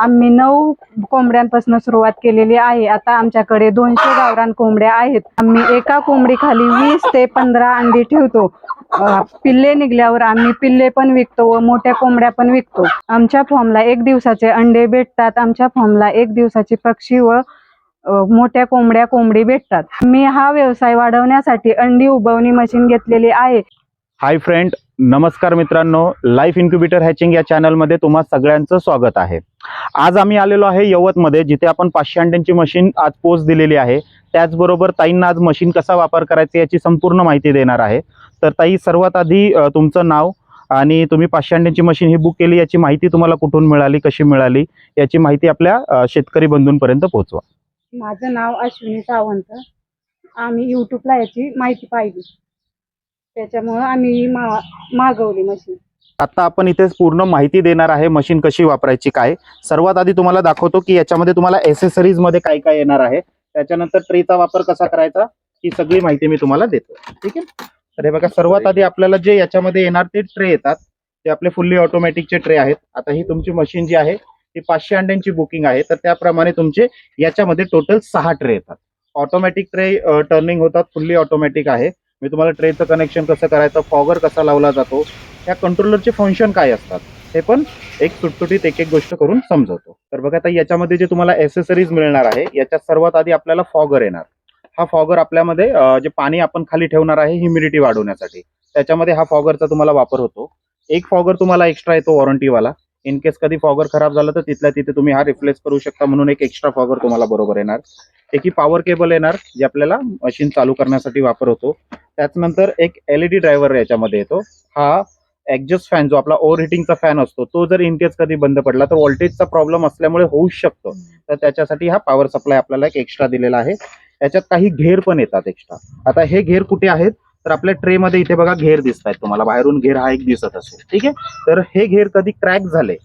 आम्ही नऊ कोंबड्यांपासून सुरुवात केलेली आहे. आता आमच्याकडे दोनशे गावरान कोंबड्या आहेत. आम्ही एका कोंबडीखाली वीस ते पंधरा अंडी ठेवतो. अ, पिल्ले निघल्यावर आम्ही पिल्ले पण विकतो व मोठ्या कोंबड्या पण विकतो. आमच्या फॉर्मला एक दिवसाचे अंडे भेटतात. आमच्या फॉर्मला एक दिवसाचे पक्षी व मोठ्या कोंबड्या कोंबडी भेटतात. मी हा व्यवसाय वाढवण्यासाठी अंडी उबवणी मशीन घेतलेली आहे. हाय फ्रेंड नमस्कार मित्रांनो. लाईफ इन्क्युबेटर हॅचिंग या चॅनलमध्ये तुम्हा सगळ्यांचं स्वागत आहे. आज आम्ही आलेलो आहे यवतमध्ये जिथे आपण पाचशे अंड्यांची मशीन आज पोच दिलेली आहे. त्याचबरोबर ताईंना आज मशीन कसा वापर करायचा याची संपूर्ण माहिती देणार आहे. तर ताई सर्वात आधी तुमचं नाव आणि तुम्ही पाचशे अंड्यांची मशीन ही बुक केली याची माहिती तुम्हाला कुठून मिळाली कशी मिळाली याची माहिती आपल्या शेतकरी बंधूंपर्यंत पोहोचवा. माझं नाव अश्विनी सावंत. आम्ही यूट्यूबला याची माहिती पाहिली. त्याच्यामुळं आम्ही मा मागवली मशीन आता आपण इथे पूर्ण माहिती देणार आहे मशीन कशी वापरायची काय. सर्वात आधी तुम्हाला दाखवतो की याच्यामध्ये तुम्हाला एसेसरीजमध्ये काय काय येणार आहे. त्याच्यानंतर ट्रेचा वापर कसा करायचा ही सगळी माहिती मी तुम्हाला देतो. ठीक आहे? तर हे बघा सर्वात आधी आपल्याला जे याच्यामध्ये येणार ते ट्रे येतात. ते आपले फुल्ली ऑटोमॅटिकचे ट्रे आहेत. आता ही तुमची मशीन जी आहे ती पाचशे अंड्यांची बुकिंग आहे. तर त्याप्रमाणे तुमचे याच्यामध्ये टोटल सहा ट्रे येतात. ऑटोमॅटिक ट्रे टर्निंग होतात. फुल्ली ऑटोमॅटिक आहे. मी तुम्हाला ट्रेचं कनेक्शन कसं करायचं फॉगर कसा लावला जातो ह्या कंट्रोलरचे फंक्शन काय असतात हे पण एक सुटसुटीत एक एक गोष्ट करून समजवतो. तर बघा आता याच्यामध्ये जे तुम्हाला एसेसरीज मिळणार आहे याच्यात सर्वात आधी आपल्याला फॉगर येणार. हा फॉगर आपल्यामध्ये जे पाणी आपण खाली ठेवणार आहे ह्युमिडिटी वाढवण्यासाठी. त्याच्यामध्ये हा फॉगरचा तुम्हाला वापर होतो. एक फॉगर तुम्हाला एक्स्ट्रा येतो वॉरंटीवाला इन केस कधी फॉगर खराब झालं तर तिथल्या तिथे तुम्ही हा रिप्लेस करू शकता म्हणून एक एक्स्ट्रा फॉगर तुम्हाला बरोबर येणार. एक ही पॉवर केबल येणार जे आपल्याला मशीन चालू करण्यासाठी वापर होतो. त्याचनंतर एक एलईडी ड्रायव्हर याच्यामध्ये येतो. हा ऍडजस्ट फॅन जो आपला ओव्हर हिटिंगचा फॅन असतो तो जर इनकेस कधी बंद पडला तर व्होल्टेजचा प्रॉब्लेम असल्यामुळे होऊ शकतो. तर त्याच्यासाठी हा पॉवर सप्लाय आपल्याला एक एक्स्ट्रा दिलेला आहे. त्याच्यात काही घेर पण येतात एक्स्ट्रा आता हे घेर कुठे आहेत? तर आपल्या ट्रे मध्ये इथे बघा घेर दिसत आहेत तुम्हाला. बाहेरून घेर हा एक दिसत असेल. ठीक आहे? तर हे घेर कधी क्रॅक झाले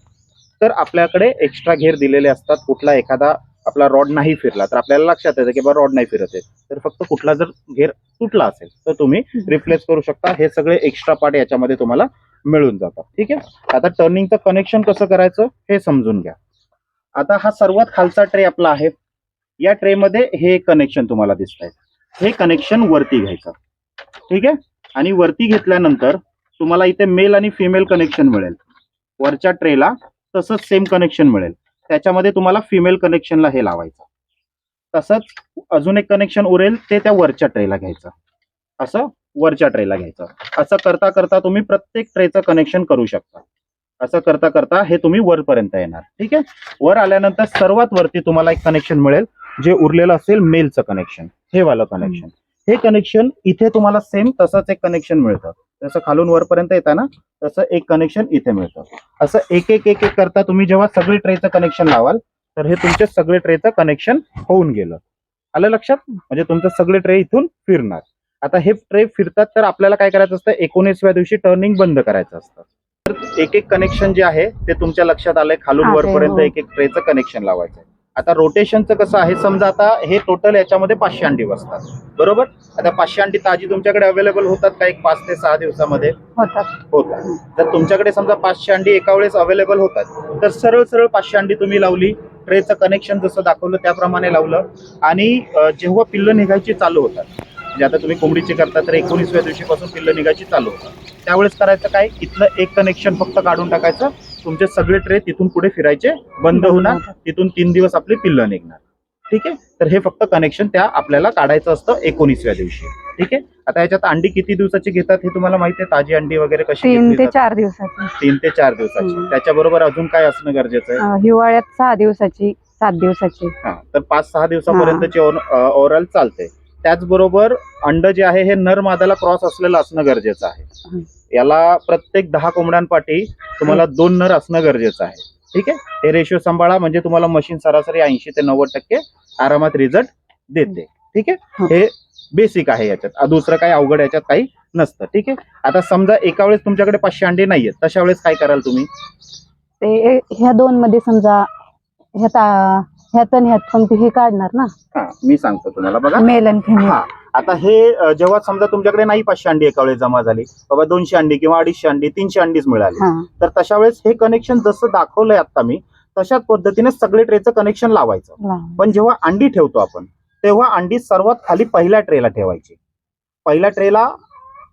तर आपल्याकडे एक्स्ट्रा घेर दिलेले असतात. कुठला एखादा आपला रॉड नाही फिरला तर आपल्याला लक्षात येतं की बा रॉड नाही फिरत आहे. तर फक्त कुठला जर घेर तुटला असेल तर तुम्ही रिप्लेस करू शकता. हे सगळे एक्स्ट्रा पार्ट याच्यामध्ये तुम्हाला मिळून जातात. ठीक आहे? आता टर्निंगचं कनेक्शन कसं करायचं हे समजून घ्या. आता हा सर्वात खालचा ट्रे आपला आहे. या ट्रेमध्ये हे कनेक्शन तुम्हाला दिसत आहे हे कनेक्शन वरती घ्यायचं. ठीक आहे? आणि वरती घेतल्यानंतर तुम्हाला इथे मेल आणि फिमेल कनेक्शन मिळेल. वरच्या ट्रेला तसंच सेम कनेक्शन मिळेल. त्याच्यामध्ये तुम्हाला फिमेल कनेक्शनला हे लावायचं. तसंच अजून एक कनेक्शन उरेल ते त्या वरच्या ट्रेला घ्यायचं. असं वरच्या ट्रेला घ्यायचं. असं करता करता तुम्ही प्रत्येक ट्रेचं कनेक्शन करू शकता. असं करता करता हे तुम्ही वरपर्यंत येणार. ठीक आहे? वर आल्यानंतर सर्वात वरती तुम्हाला एक कनेक्शन मिळेल जे उरलेलं असेल मेलचं कनेक्शन हे वालं कनेक्शन हे कनेक्शन इथे तुम्हाला सेम तसंच एक कनेक्शन मिळतं. जसं खालून वरपर्यंत येतं ना तसं एक कनेक्शन इथे मिळतं. असं एक एक एक एक करता तुम्ही जेव्हा सगळी ट्रेचं कनेक्शन लावाल तर हे तुमचे सगळे ट्रेचं कनेक्शन होऊन गेलं. आलं लक्षात? म्हणजे तुमचं सगळे ट्रे इथून फिरणार. आता हे ट्रे फिरतात तर आपल्याला काय करायचं असतं? एकोणीसव्या दिवशी टर्निंग बंद करायचं असतं. तर एक एक कनेक्शन जे आहे ते तुमच्या लक्षात आलंय. खालून वरपर्यंत हो. एक एक ट्रेचं कनेक्शन लावायचं आता रोटेशनचं कसं आहे समजा आता हे टोटल याच्यामध्ये पाचशे अंडी बसतात. बरोबर? आता पाचशे अंडी ताजी तुमच्याकडे अवेलेबल होतात का एक पाच ते सहा दिवसामध्ये? होतात. जर तुमच्याकडे समजा पाचशे अंडी एका वेळेस अवेलेबल होतात. तर सरळ सरळ पाचशे अंडी तुम्ही लावली ट्रेचं कनेक्शन जसं दाखवलं त्याप्रमाणे लावलं. आणि जेव्हा पिल्लं निघायची चालू होतात म्हणजे आता तुम्ही कोंबडीची करता तर एकोणीसव्या दिवशीपासून पिल्लं निघायची चालू होतात. त्यावेळेस करायचं काय? इथलं एक कनेक्शन फक्त काढून टाकायचं तुमचे सगळे ट्रे तिथून पुढे फिरायचे बंद होणार तिथून तीन दिवस आपली पिल्लं निघणार. ठीक आहे? तर हे फक्त कनेक्शन त्या आपल्याला काढायचं असतं एकोणीसव्या दिवशी. ठीक आहे? आता याच्यात अंडी किती दिवसाची घेतात हे तुम्हाला माहिती आहे? ताजी अंडी वगैरे कशी तीन ते? चार दिवसाची. तीन ते चार दिवसाची. त्याच्याबरोबर अजून काय असणं गरजेचं आहे? हिवाळ्यात सहा दिवसाची सात दिवसाची. हा तर पाच सहा दिवसापर्यंतची ओव्हरऑल चालते. त्याचबरोबर अंड जे आहे हे नर मादाला क्रॉस असलेलं असणं गरजेचं आहे. याला प्रत्येक दहा कोंबड्यांपाठी तुम्हाला दोन नर असणं गरजेचं आहे. ठीक आहे? हे रेशो सांभाळा म्हणजे तुम्हाला मशीन सरासरी ऐंशी ते नव्वद टक्के आरामात रिझल्ट देते. ठीक आहे? हं. बेसिक आहे याच्यात. दुसरं काही अवघड याच्यात काही नसतं. ठीक आहे? आता समजा एका वेळेस तुमच्याकडे पाचशे अंडे नाहीयेत तशा वेळेस काय कराल तुम्ही? ते ह्या दोन मध्ये समजा ह्यात आ- ह्यात आणि ह्यात पण हे काढणार ना? हा मी सांगतो तुम्हाला. बघा. मेल आणि फिमेल आता हे जेव्हा समजा तुमच्याकडे नाही पाचशे अंडी एका वेळेस जमा झाली बाबा दोनशे अंडी किंवा अडीचशे अंडी तीनशे अंडीच मिळाली. तर तशा वेळेस हे कनेक्शन जसं दाखवलंय आता मी तशाच पद्धतीने सगळे ट्रेचं कनेक्शन लावायचं. लावा. पण जेव्हा अंडी ठेवतो आपण तेव्हा अंडी सर्वात खाली पहिल्या ट्रेला ठेवायची. पहिल्या ट्रेला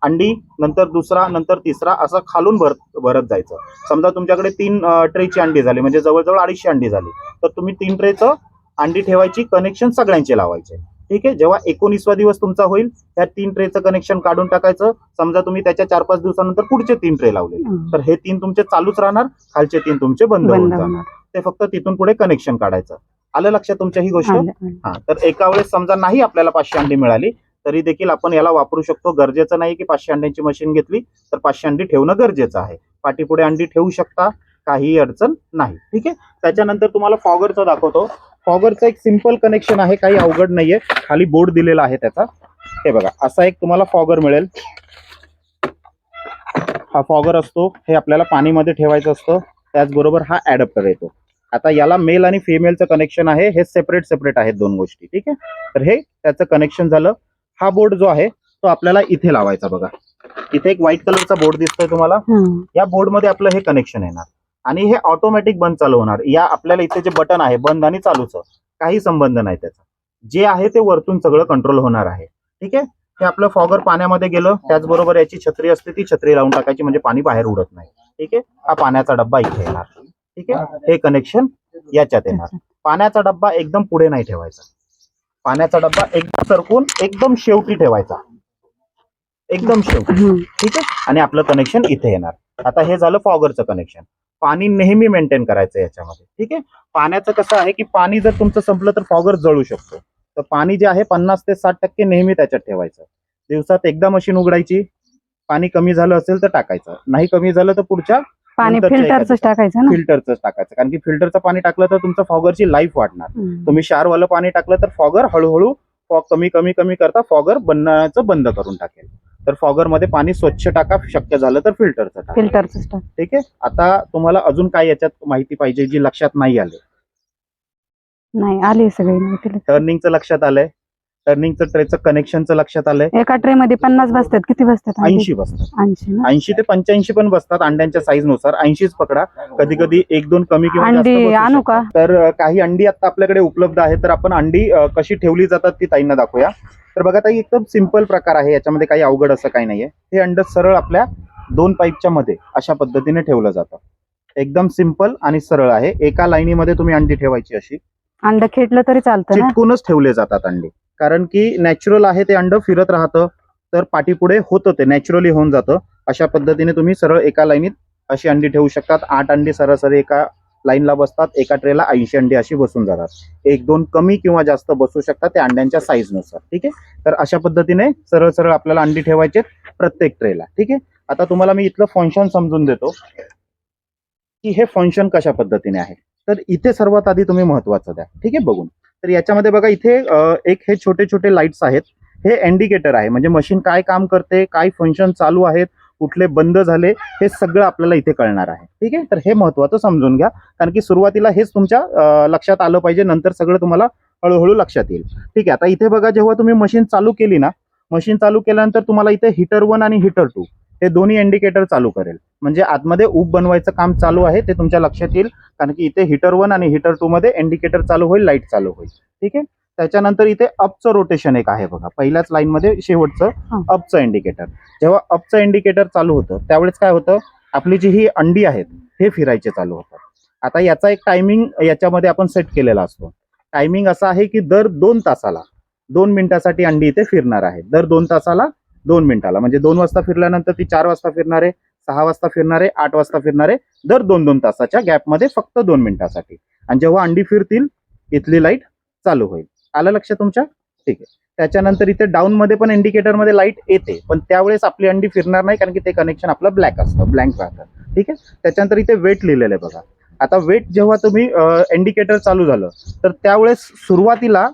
अंडी नंतर दुसरा नंतर तिसरा असं खालून भरत भरत जायचं. समजा तुमच्याकडे तीन ट्रेची अंडी झाली म्हणजे जवळजवळ अडीचशे अंडी झाली तर तुम्ही तीन ट्रेचं अंडी ठेवायची कनेक्शन सगळ्यांचे लावायचे. ठीक आहे? जेव्हा एकोणीसवा दिवस तुमचा होईल त्या तीन ट्रेचं कनेक्शन काढून टाकायचं. समजा तुम्ही त्याच्या चार पाच दिवसानंतर पुढचे तीन ट्रे लावले. तर हे तीन तुमचे चालूच राहणार खालचे तीन तुमचे बंद होऊन जाणार. ते फक्त तिथून पुढे कनेक्शन काढायचं. आलं लक्षात तुमच्या ही गोष्ट. हा तर एका वेळेस समजा नाही आपल्याला पाचशे अंडी मिळाली तरी देखील आपण याला वापरू शकतो. गरजेचं नाही की पाचशे अंड्यांची मशीन घेतली तर पाचशे अंडी ठेवणं गरजेचं आहे. पाठीपुढे अंडी ठेवू शकता काहीही अडचण नाही. ठीक आहे? त्याच्यानंतर तुम्हाला फॉगरचं दाखवतो. फॉगरचं एक सिंपल कनेक्शन आहे काही अवघड नाहीये. खाली बोर्ड दिलेला आहे त्याचा. हे बघा असा एक तुम्हाला फॉगर मिळेल. हा फॉगर असतो हे आपल्याला पाणीमध्ये ठेवायचं असतं. त्याचबरोबर हा ऍडप्टर येतो. आता याला मेल आणि फिमेलचं कनेक्शन आहे. हे सेपरेट सेपरेट आहेत दोन गोष्टी ठीक आहे? तर हे त्याचं कनेक्शन झालं. हा बोर्ड जो आहे तो आपल्याला इथे लावायचा बघा. इथे एक व्हाईट कलरचा बोर्ड दिसतोय तुम्हाला. हं. या बोर्डमध्ये आपलं हे कनेक्शन येणार. आणि हे ऑटोमॅटिक बंद चालू होणार. या आपल्याला इथे जे बटन आहे बंद आणि चालूचं काही संबंध नाही त्याचा. जे आहे ते वरतून सगळं कंट्रोल होणार आहे. ठीक आहे? हे आपलं फॉगर पाण्यामध्ये गेलं. त्याचबरोबर याची छत्री असते ती छत्री लावून टाकायची म्हणजे पाणी बाहेर उडत नाही. ठीक आहे? हा पाण्याचा डब्बा इथे येणार. ठीक आहे? हे कनेक्शन याच्यात येणार. पाण्याचा डब्बा एकदम पुढे नाही ठेवायचा. पाण्याचा डब्बा एकदम सरकून एकदम शेवटी ठेवायचा. एकदम शेवटी. ठीक आहे? आणि आपलं कनेक्शन इथे येणार. आता हे झालं फॉगरचं कनेक्शन पाणी नेहमी मेंटेन करायचं याच्यामध्ये. ठीक आहे? पाण्याचं कसं आहे की पाणी जर तुमचं संपलं तर फॉगर जळू शकतो. तर पाणी जे आहे पन्नास ते साठ टक्के नेहमी त्याच्यात ठेवायचं. दिवसात एकदा मशीन उघडायची पाणी कमी झालं असेल तर टाकायचं. नाही कमी झालं तर पुढच्या पाणी फिल्टरच टाकायचं फिल्टरच टाकायचं. कारण की फिल्टरचं पाणी टाकलं तर तुमचं फॉगरची लाईफ वाढणार. तुम्ही क्षारवालं पाणी टाकलं तर फॉगर हळूहळू फॉग कमी कमी कमी करता फॉगर बनण्याचं बंद करून टाकेल. तर फॉगरमध्ये पाणी स्वच्छ टाका शक्य झालं तर फिल्टरचं टाका. फिल्टरच ठीक आहे? आता तुम्हाला अजून काय याच्यात माहिती पाहिजे जी लक्षात नाही आले? नाही आली सगळी माहिती. टर्निंगचं लक्षात आलंय. टर्निंगचं ट्रेचं कनेक्शनचं लक्षात आलंय. एका ट्रे मध्ये पन्नास बसतात. किती बसतात? ऐंशी बसतात. ऐंशी ते पंच्याऐंशी पण बसतात अंड्यांच्या साईजनुसार. ऐंशीच पकडा. कधी कधी एक दोन कमी किंवा. का? तर काही अंडी आता आपल्याकडे उपलब्ध आहेत. तर आपण अंडी कशी ठेवली जातात ती ताईंना दाखवूया. तर बघा ताई एकदम सिंपल प्रकार आहे. याच्यामध्ये काही अवघड असं काही नाहीये. हे अंड सरळ आपल्या दोन पाईपच्या मध्ये अशा पद्धतीने ठेवलं जातं. एकदम सिंपल आणि सरळ आहे. एका लाईनीमध्ये तुम्ही अंडी ठेवायची अशी. अंड खेटलं तरी चालतं ना? चिटकूनच ठेवले जातात अंडे. कारण की नॅचरल आहे ते अंड फिरत राहतं तर पाठीपुढे होतं ते नॅचरली होऊन जातं. अशा पद्धतीने तुम्ही सरळ एका लाईनीत अशी अंडी ठेवू शकतात. आठ अंडी सरासरी एका लाईनला बसतात एका ट्रेला ऐंशी अंडी अशी बसून जातात. एक दोन कमी किंवा जास्त बसू शकतात त्या अंड्यांच्या साईजनुसार ठीक आहे? तर अशा पद्धतीने सरळ सरळ आपल्याला अंडी ठेवायचे प्रत्येक ट्रेला ठीक आहे? आता तुम्हाला मी इथलं फंक्शन समजून देतो की हे फंक्शन कशा पद्धतीने आहे. तर इथे सर्वात आधी तुम्ही महत्वाचं द्या ठीक आहे? बघून. तर याच्यामध्ये बघा इथे एक हे छोटे छोटे लाईट्स आहेत. हे इंडिकेटर आहे. म्हणजे मशीन काय काम करते काय फंक्शन चालू आहेत कुठले बंद झाले हे सगळं आपल्याला इथे कळणार आहे. ठीक आहे? तर हे महत्वाचं समजून घ्या. कारण की सुरुवातीला हेच तुमच्या लक्षात आलं पाहिजे नंतर सगळं तुम्हाला हळूहळू लक्षात येईल. ठीक आहे? आता इथे बघा जेव्हा तुम्ही मशीन चालू केली ना मशीन चालू केल्यानंतर तुम्हाला इथे हिटर वन आणि हिटर टू हे दोन्ही इंडिकेटर चालू करेल. म्हणजे आतमध्ये ऊब बनवायचं काम चालू आहे ते तुमच्या लक्षात येईल. कारण की इथे हिटर वन आणि हिटर टू मध्ये इंडिकेटर चालू होईल लाइट चालू होईल. ठीक आहे? त्याच्यानंतर इथे अपचं रोटेशन एक आहे बघा. पहिल्याच लाईन मध्ये शेवटचं. अपचं इंडिकेटर जेव्हा अपचं इंडिकेटर चालू होतं त्यावेळेस काय होतं? आपली जी ही अंडी आहेत हे फिरायचे चालू होतात. आता याचा एक टायमिंग याच्यामध्ये आपण सेट केलेला असतो. टायमिंग असा आहे की दर दोन तासाला दोन मिनिटासाठी अंडी इथे फिरणार आहे. दर दोन तासाला दोन मिनिटाला. म्हणजे दोन वाजता फिरल्यानंतर ती चार वाजता फिरणार आहे सहा वाजता फिरणार आहे आठ वाजता फिरणार आहे दर दोन दोन तासाच्या गॅपमध्ये फक्त दोन मिनिटासाठी. आणि जेव्हा अंडी फिरतील इथली लाइट चालू होईल. आलं लक्षात तुमच्या? ठीक आहे. त्याच्यानंतर इथे डाऊन मध्ये पण इंडिकेटरमध्ये लाइट येते पण त्यावेळेस आपली अंडी फिरणार नाही कारण की ते कनेक्शन आपलं ब्लॅक असतं ब्लँक राहतं. ठीक आहे? त्याच्यानंतर इथे वेट लिहिलेलं आहे बघा. आता वेट जेव्हा तुम्ही इंडिकेटर चालू झालं तर त्यावेळेस सुरुवातीला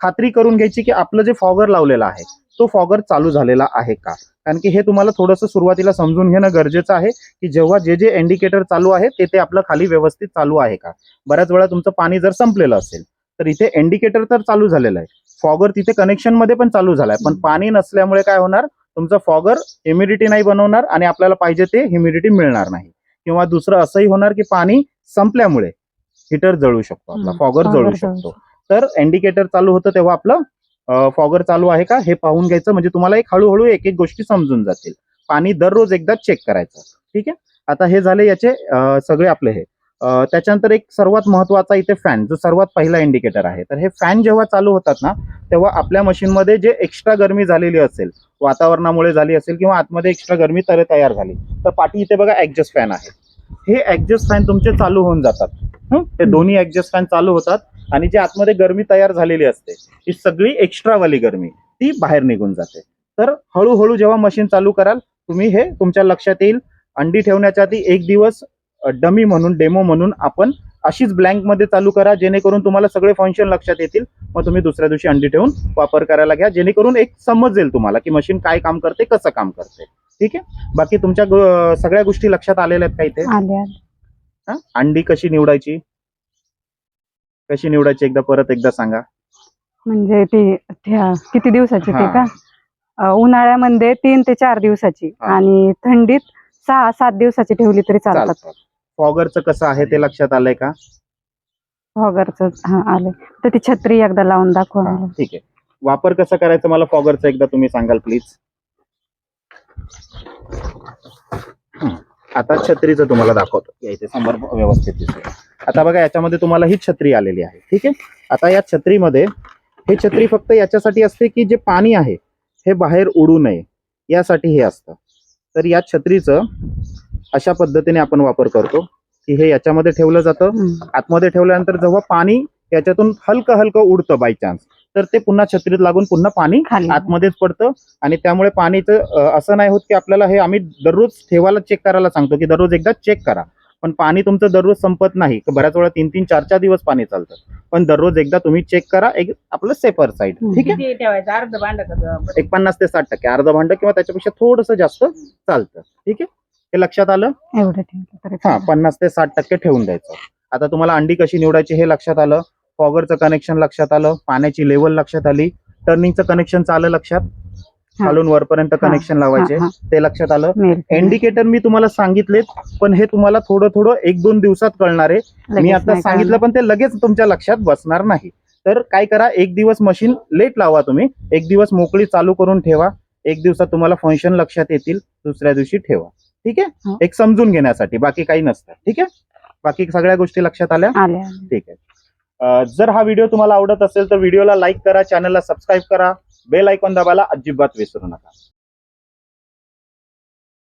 खात्री करून घ्यायची की आपलं जे फॉगर लावलेलं आहे तो फॉगर चालू झालेला आहे का? कारण की हे तुम्हाला थोडंसं सुरुवातीला समजून घेणं गरजेचं आहे की जेव्हा जे जे इंडिकेटर चालू आहे ते ते आपलं खाली व्यवस्थित चालू आहे का? बऱ्याच वेळा तुमचं पाणी जर संपलेलं असेल तर इथे इंडिकेटर तर चालू झालेलं आहे. फॉगर तिथे कनेक्शनमध्ये पण चालू झालाय. पण पाणी नसल्यामुळे काय होणार? तुमचं फॉगर ह्युमिडिटी नाही बनवणार आणि आपल्याला पाहिजे ते ह्युमिडिटी मिळणार नाही. किंवा दुसरं असंही होणार की पाणी संपल्यामुळे हिटर जळू शकतो आपला. फॉगर जळू शकतो. तर इंडिकेटर चालू होतं तेव्हा आपलं फॉगर चालू आहे का? हे पाहून घ्यायचं. म्हणजे तुम्हाला एक हळूहळू एक एक गोष्टी समजून जातील. पाणी दररोज एकदा चेक करायचं. ठीक आहे? आता हे झाले याचे सगळे आपले हे. त्याच्यानंतर एक सर्वात महत्त्वाचा इथे फॅन जो सर्वात पहिला इंडिकेटर आहे. तर हे फॅन जेव्हा चालू होतात ना तेव्हा आपल्या मशीनमध्ये जे एक्स्ट्रा गरमी झालेली असेल वातावरणामुळे झाली असेल किंवा आतमध्ये एक्स्ट्रा गरमी तर तयार झाली तर पाठी इथे बघा ऍडजस्ट फॅन आहे. हे ऍडजस्ट फॅन तुमचे चालू होऊन जातात. हं? ते दोन्ही ऍडजस्ट फॅन चालू होतात आणि जे आतमध्ये गरमी तयार झालेली असते ही सगळी एक्स्ट्रा वाली गरमी ती बाहेर निघून जाते. तर हळूहळू जेव्हा मशीन चालू कराल तुम्ही हे तुमच्या लक्षात येईल. अंडी ठेवण्याच्या आधी एक दिवस डमी म्हणून डेमो म्हणून आपण अशीच ब्लँकमध्ये चालू करा जेणेकरून तुम्हाला सगळे फंक्शन लक्षात येतील. मग तुम्ही दुसऱ्या दिवशी अंडी ठेवून वापर करायला घ्या जेणेकरून एक समजेल तुम्हाला की मशीन काय काम करते कसं काम करते. ठीक आहे? बाकी तुमच्या सगळ्या गोष्टी लक्षात आलेल्या आहेत का इथे? आले आले हा? अंडी कशी निवडायची? कशी निवडायची एकदा परत एकदा सांगा. म्हणजे ती किती दिवसाची ते. का? उन्हाळ्यामध्ये तीन ते चार दिवसाची. आणि थंडीत सहा सात दिवसाची ठेवली तरी चालतात. फॉगरचं कसं आहे ते लक्षात आलंय का? वगैरेच हा आले तर ती छत्री एकदा लावून दाखवा हा, मला. ठीक आहे. वापर कसा करायचा मला फॉगरचा एकदा तुम्ही सांगाल प्लीज? आता छत्रीचं तुम्हाला दाखवतो. या इथे समोर व्यवस्थित दिसते आता बघा याच्यामध्ये तुम्हाला ही छत्री आलेली आहे ठीक आहे? आता या छत्रीमध्ये हे छत्री फक्त याच्यासाठी असते की जे पाणी आहे हे बाहेर उडू नये. यासाठी हे असतं. तर या छत्रीचं अशा पद्धतीने आपण वापर करतो की हे याच्यामध्ये ठेवलं जातं. आतमध्ये ठेवल्यानंतर जेव्हा पाणी याच्यातून हलकं हलकं उडतं बाय चान्स तर ते पुन्हा छत्रीत लागून पुन्हा पाणी आतमध्येच पडतं. आणि त्यामुळे पाणीचं असं नाही होत की आपल्याला हे आम्ही दररोज ठेवायला चेक करायला सांगतो की दररोज एकदा चेक करा. पण पाणी तुमचं दररोज संपत नाही बऱ्याच वेळा तीन तीन चार चार दिवस पाणी चालतं. पण दररोज एकदा तुम्ही चेक करा एक आपलं सेफर साईड. ठीक आहे? किती ठेवायचं? अर्ध भांड का एक पन्नास ते साठ टक्के. अर्ध भांड किंवा त्याच्यापेक्षा थोडंसं जास्त चालतं. ठीक आहे? हे लक्षात आलं? एवढं ठेवलं हा. पन्नास ते साठ टक्के ठेवून द्यायचं. आता तुम्हाला अंडी कशी निवडायची हे लक्षात आलं. फॉगरचं कनेक्शन लक्षात आलं. पाण्याची लेवल लक्षात आली. टर्निंगचं कनेक्शन आलं लक्षात. हा. खालून वरपर्यंत हा, कनेक्शन लावायचे. हा, ते लक्षात आलं. इंडिकेटर मी तुम्हाला सांगितलेत पण हे तुम्हाला थोडं थोडं एक दोन दिवसात कळणार आहे. मी लगेच आता नाही सांगितलं पण ते लगेच तुमच्या लक्षात बसणार नाही. तर काय करा एक दिवस मशीन लेट लावा तुम्ही. एक दिवस मोकळी चालू करून ठेवा. एक दिवसात तुम्हाला फंक्शन लक्षात येतील. दुसऱ्या दिवशी ठेवा. ठीक आहे? हो. एक समजून घेण्यासाठी बाकी काही नसतं. ठीक आहे? बाकी सगळ्या गोष्टी लक्षात आल्या? आले आले ठीक आहे. अं, जर हा व्हिडिओ तुम्हाला आवडत असेल तर व्हिडिओला लाईक करा चॅनलला सबस्क्राईब करा. बेल आयकॉन दाबायला अजिबात विसरू नका.